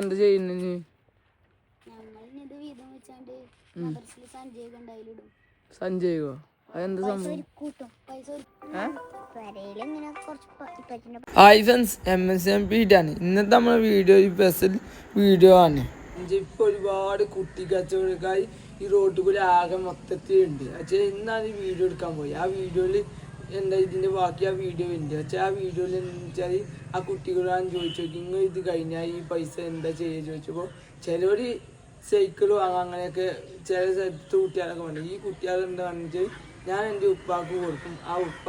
എന്താ ചെയ്യുന്ന സഞ്ജയ് അതെന്താ സംഭവം? കൂട്ടും. പൈസ പെരയിൽ ഇങ്ങനെ കുറച്ച് ഇപ്പച്ചിന്റെ hi friends M S M പീറ്റാണ് ഇന്നത്തെ നമ്മുടെ വീഡിയോ ഈ സ്പെഷ്യൽ വീഡിയോ ആണ്. ഇപ്പൊ ഒരുപാട് കുട്ടി കച്ചവടക്കായി ഈ റോഡ് കൂടി ആകെ മൊത്തത്തിൽ ഉണ്ട് പക്ഷേ ഇന്നാണ് ഈ വീഡിയോ എടുക്കാൻ പോയി. ആ വീഡിയോയിൽ എന്താ ഇതിന്റെ ബാക്കി ആ വീഡിയോ ഉണ്ട് പക്ഷേ ആ വീഡിയോയിൽ എന്താ വെച്ചാൽ ആ കുട്ടികളാണ് ചോദിച്ചു നോക്കി നിങ്ങൾ ഇത് കഴിഞ്ഞാൽ ഈ പൈസ എന്താ ചെയ്യുക ചോദിച്ചപ്പോൾ ചിലവർ സൈക്കിൾ വാങ്ങാം അങ്ങനെയൊക്കെ ചില സ്ഥലത്ത് കുട്ടികളൊക്കെ പറഞ്ഞു ഈ കുട്ടികൾ പറഞ്ഞാൽ ഞാൻ എന്റെ ഉപ്പാക്ക് കൊടുക്കും. ആ ഉപ്പ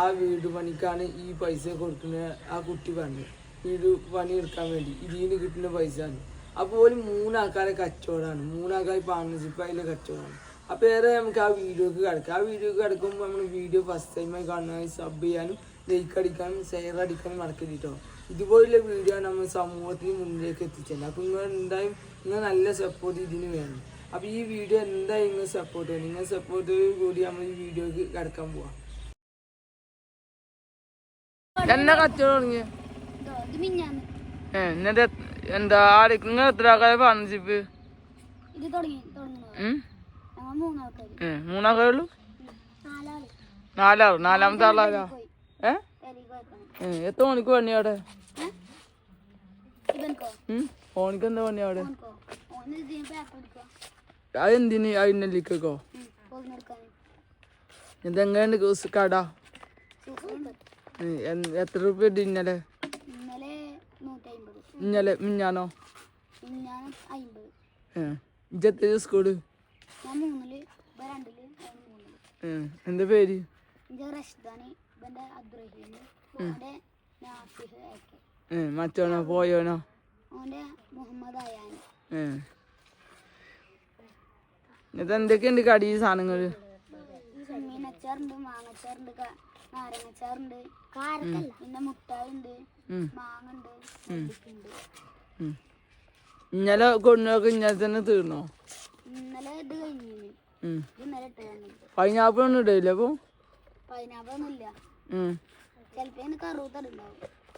ആ വീട് പണിക്കാണ് ഈ പൈസ കൊടുക്കുന്നത് ആ കുട്ടി പറഞ്ഞു വീട് പണി എടുക്കാൻ വേണ്ടി ഇതിന് കിട്ടുന്ന പൈസ ആണ്. അപ്പോൾ ഒരു മൂന്നാൾക്കാരെ കച്ചവടമാണ്. മൂന്നാൾക്കാർ പാർട്ണർഷിപ്പ് അതിലെ കച്ചവടമാണ്. അപ്പോൾ ഏറെ നമുക്ക് ആ വീഡിയോക്ക് കിടക്കാം. ആ വീഡിയോക്ക് കിടക്കുമ്പോൾ നമ്മൾ വീഡിയോ ഫസ്റ്റ് ടൈമായി കാണാൻ സബ് ചെയ്യാനും ലൈക്ക് അടിക്കാനും ഷെയർ അടിക്കാനും മറക്കരുത് കേട്ടോ ഇതുപോലുള്ള വീഡിയോ നമ്മൾ സമൂഹത്തിന് മുന്നിലേക്ക് എത്തിച്ചത് അപ്പോൾ നിങ്ങൾ എന്തായാലും നിങ്ങൾ നല്ല സപ്പോർട്ട് ഇതിന് വേണം. അപ്പോൾ ഈ വീഡിയോ എന്തായാലും നിങ്ങൾ സപ്പോർട്ട് ചെയ്യണം. നിങ്ങൾ സപ്പോർട്ട് കൂടി നമ്മൾ ഈ വീഡിയോക്ക് കിടക്കാൻ പോവാം. എന്നാ കച്ചവടം തുടങ്ങിയ? എന്നിട്ട് എന്താ ആര് നിങ്ങൾ എത്ര ആൾക്കാരെ പറഞ്ഞിപ്പ് ഇത് തുടങ്ങി മൂന്നാൾക്കാർ മൂന്നാൾക്കാരേ ഉള്ളൂ? നാലാമത്തെ ആളാരാ? ഏ? എത്ര മണിക്ക് പണി അവിടെ? ഫോണിക്ക് എന്താ പണി അവിടെ? അതെന്തിന് അതിനെല്ലിക്കോ ഇതെങ്ങനെയുണ്ട് കട? എത്ര റുപ്യ ഇട്ട് ഇന്നലെ? ഇന്നലെ മിഞ്ഞാനോ ഇജത്തെ സ്കൂൾ? ഞാൻ മൂന്നിൽ ഇപ്പൊ രണ്ടിൽ അവൻ മൂന്നിൽ. എന്താ പേര്? ഇന്റെ റഷ്ദാനി അബ്ദുറഹീം ഒക്കെ ഉം, മറ്റോനോ പോയോനോ? മുഹമ്മദ് അയാൻ എന്തൊക്കെയുണ്ട് കടി സാധനങ്ങൾ? മീനച്ചാറുണ്ട് മാങ്ങച്ചാറുണ്ട് ക- നാരങ്ങച്ചാറുണ്ട് പിന്നെ മുട്ടായി ഉണ്ട്. മാങ്ങ. ഇന്നലെ കൊണ്ടുപോയി ഇന്നലെ തന്നെ തീർന്നോ? ഇന്നലെ ഇത് കഴിഞ്ഞു ഉം. ഇത് ഇന്നലെ ഇട്ട് തന്നത് പൈനാപ്പിൾ ഒന്നും ഇടില്ല അപ്പൊ? പൈനാപ്പിൾ ഒന്നും ഇല്ല ഉം. ചിലപ്പോ ഇന്ന് കറുത്തടുണ്ടാവും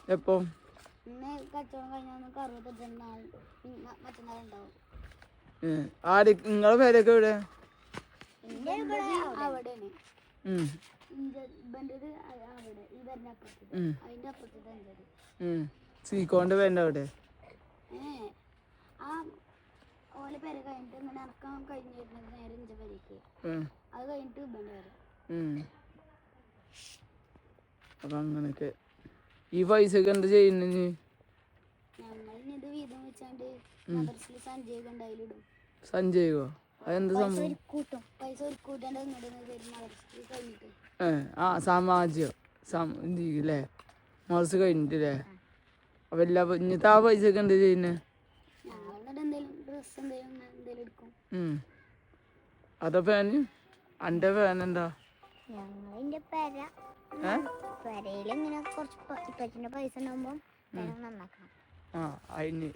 എപ്പോ? ഇന്ന് കച്ചവടം കഴിഞ്ഞാൽ കറുത്തടുണ്ടാവും മറ്റന്നാൾ ഉണ്ടാവും. ഉം. ആര് നിങ്ങളെ പേരൊക്കെ എവിടെ? അവിടെയാണ്. സീക്കോന്റെ അവിടെ ഓലെ പെര കഴിഞ്ഞിട്ട് ഇങ്ങനെ ഇറക്കാൻ കഴിഞ്ഞിരുന്നത് നേരെ ഇഞ്ച പേരേക്ക്. അത് കഴിഞ്ഞിട്ട് ഇവന്റെ അതങ്ങനൊക്കെ അപ്പൊ അങ്ങനൊക്കെ ഈ പൈസക്ക് എന്താ ചെയ്യുന്നു ഞങ്ങൾ ഇത് വീതം വെച്ചാണ്ട് മദർസിൽ സഞ്ജയ് ഉണ്ടായിലിടും സഞ്ജയോ അതെന്താ സംഭവം? കൂട്ടും പൈസ ഒരു കൂട്ടാണ്ട് മദർസിൽ കഴിഞ്ഞിട്ട്. ഏ ആ സാമാജ്യം സം അല്ലേ മാസം കഴിഞ്ഞിട്ടില്ലേ അപ്പൊ എല്ലാ ഇന്നത്തെ ആ പൈസക്ക് എന്താ ചെയ്യുന്നത് എന്നിട്ട് എന്തെങ്കിലും ഡ്രസ്സ് എന്തെങ്കിലും എന്തെങ്കിലും എടുക്കും. അതാ ഫാന് അന്റെ ഫാൻ എന്താ? ഞങ്ങളിന്റെ പെര. പെരയിൽ ഇങ്ങനെ കുറച്ച് ഇപ്പച്ചിന്റെ പൈസ ഉണ്ടാകുമ്പോ പെര നന്നാക്കണം. ആ അതിന്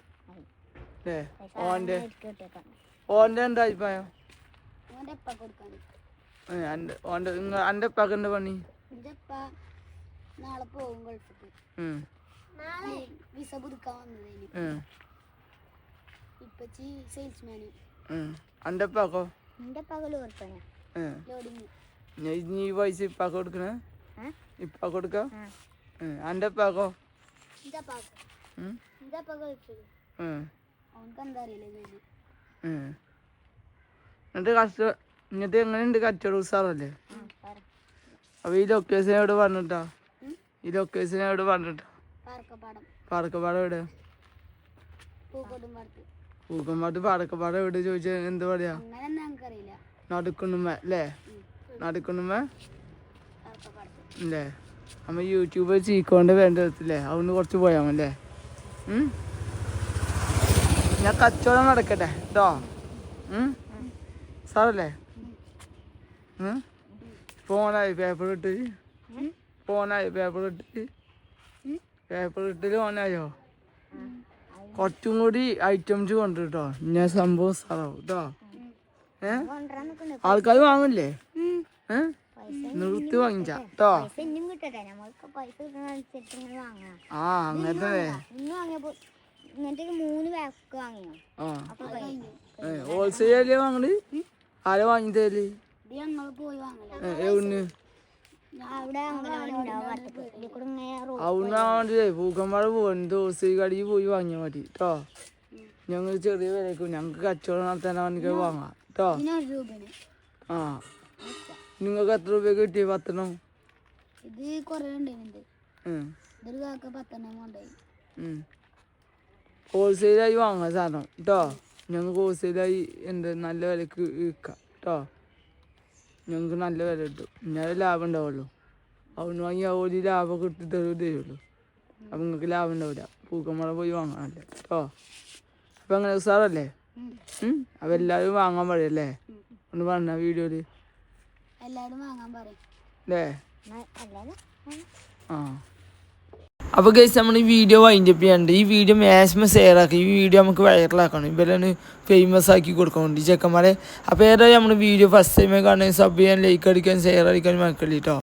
ഓന്റെ? ഓന്റെ എന്താ അഭിപ്രായം? ഓന്റെ അന്റെ ഉപ്പാക്കെന്താ പണി? നാളെ പോകും ഗൾഫിക്ക്. വിസ പുതുക്കാൻ വന്നതിന്. ഇപ്പച്ചി സെയിൽസ്മാന് ഉം. അന്റെ ഉപ്പാക്കോ? എന്റെ അപ്പ ലോറിപ്പണിയാ ഏ. ലോഡിങ് ഈ പൈസ ഇപ്പാക്ക് കൊടുക്കണേ? ഇപ്പാക്ക് കൊടുക്ക? അന്റെ ഉപ്പാക്കോ? എന്റെ അപ്പ ഉം. എന്റെ അപ്പ ഗൾഫിൽ ഉം. അവനക്ക് എന്താ അറിയില്ല ജോലി ഉം. എന്നിട്ട് കഷ്ട ഇങ്ങനത്തെ എങ്ങനെയുണ്ട് കച്ചവടം ഉസാറല്ലേ അപ്പൊ ഈ ലൊക്കേഷൻ എവിടെ പറഞ്ഞിട്ടാ? ഈ ലൊക്കേഷൻ എവിടെ പറഞ്ഞിട്ടാ? പാറക്കപ്പാടം. എവിടെ? പൂക്കോട്ടും പാടത്ത് പൂക്കമ്പാട്ട് പാടക്കപ്പാടം എവിടെ ചോദിച്ച എന്ത് പറയാ നടുക്കുന്നുമ്മ അല്ലേ? പാർക്കപ്പാടത്ത് അല്ലേ? അമ്മ യൂട്യൂബ് ചീക്കോണ്ട് വേണ്ട വിധത്തില്ലേ അവിടുന്ന് കുറച്ച് പോയാ മല്ലേ? ഞാൻ കച്ചവടം നടക്കട്ടെ കേട്ടോ സാറല്ലേ? ഫോണായി പേപ്പർ ഇട്ട് ഫോണായി പേപ്പർ ഇട്ട് പേപ്പർ ഇട്ടിട്ട് ഓനായോ കുറച്ചും കൂടി ഐറ്റംസ് കൊണ്ടു കേട്ടോ ഞാൻ സംഭവം സാറാവും കേട്ടോ ഏ? ആൾക്കാർ വാങ്ങില്ലേ ഏ? നിർത്തി വാങ്ങിച്ച. കേട്ടോ ആ അങ്ങനത്തെ ഹോൾസെയിൽ വാങ്ങൽ ആരാ വാങ്ങി തരൽ? എവിടുന്ന്? അവിടെ അംഗനവാടി ഉണ്ടാവും. വട്ടത്ത് ഇതിൽ കൂടെ ഇങ്ങനെ റോഡ് അവിടുന്ന് വേണ്ടിയേ പൂക്കമ്പാട് കടയിൽ പോയി വാങ്ങിയാൽ മതി. കേട്ടോ ഞങ്ങൾ ചെറിയ വിലക്കും ഞങ്ങൾക്ക് കച്ചവടം നടത്താൻ വേണ്ടി വാങ്ങാം. കേട്ടോ ആ. നിങ്ങൾക്ക് എത്ര രൂപ കിട്ടി പത്തെണ്ണം? ഇത് കുറേ ഇതൊരു കാക്ക പത്തെണ്ണം. ഹോൾസെയിലായി വാങ്ങാം സാധനം. കേട്ടോ ഞങ്ങൾക്ക് ഹോൾസെയിലായി എന്ത് നല്ല വിലക്ക് വിൽക്കാം. കേട്ടോ ഞങ്ങൾക്ക് നല്ല വില കിട്ടും. ഇന്നലെ ലാഭം ഉണ്ടാവുള്ളൂ അവിടുന്ന് വാങ്ങി ഒരു ലാഭം കിട്ടി തരൂ തരുള്ളൂ. അപ്പം നിങ്ങൾക്ക് ലാഭം ഉണ്ടാവില്ല. പൂക്കമ്മള പോയി വാങ്ങാനല്ലേ. കേട്ടോ അപ്പം അങ്ങനെ സാറല്ലേ? അപ്പം എല്ലാവരും വാങ്ങാൻ പറയല്ലേ? ഒന്ന് പറഞ്ഞ വീഡിയോയിൽ. എല്ലാവരും വാങ്ങാൻ പറയും. അല്ലേ ആ. അപ്പോൾ ഗൈസ് നമ്മൾ ഈ വീഡിയോ വൈൻഡ് അപ്പ് ചെയ്യാണ്ട് ഈ വീഡിയോ മാക്സിമം ഷെയർ ആക്കി. ഈ വീഡിയോ നമുക്ക് വൈറലാക്കണം ഇവരാണ് ഫേമസ് ആക്കി കൊടുക്കുന്നുണ്ട് ഈ ചെക്കന്മാരെ. അപ്പോൾ ഏതായാലും നമ്മൾ വീഡിയോ ഫസ്റ്റ് ടൈമേ കാണാൻ സബ് ചെയ്യാൻ ലൈക്ക് അടിക്കാൻ ഷെയർ അടിക്കാൻ മക്കളിട്ടോ.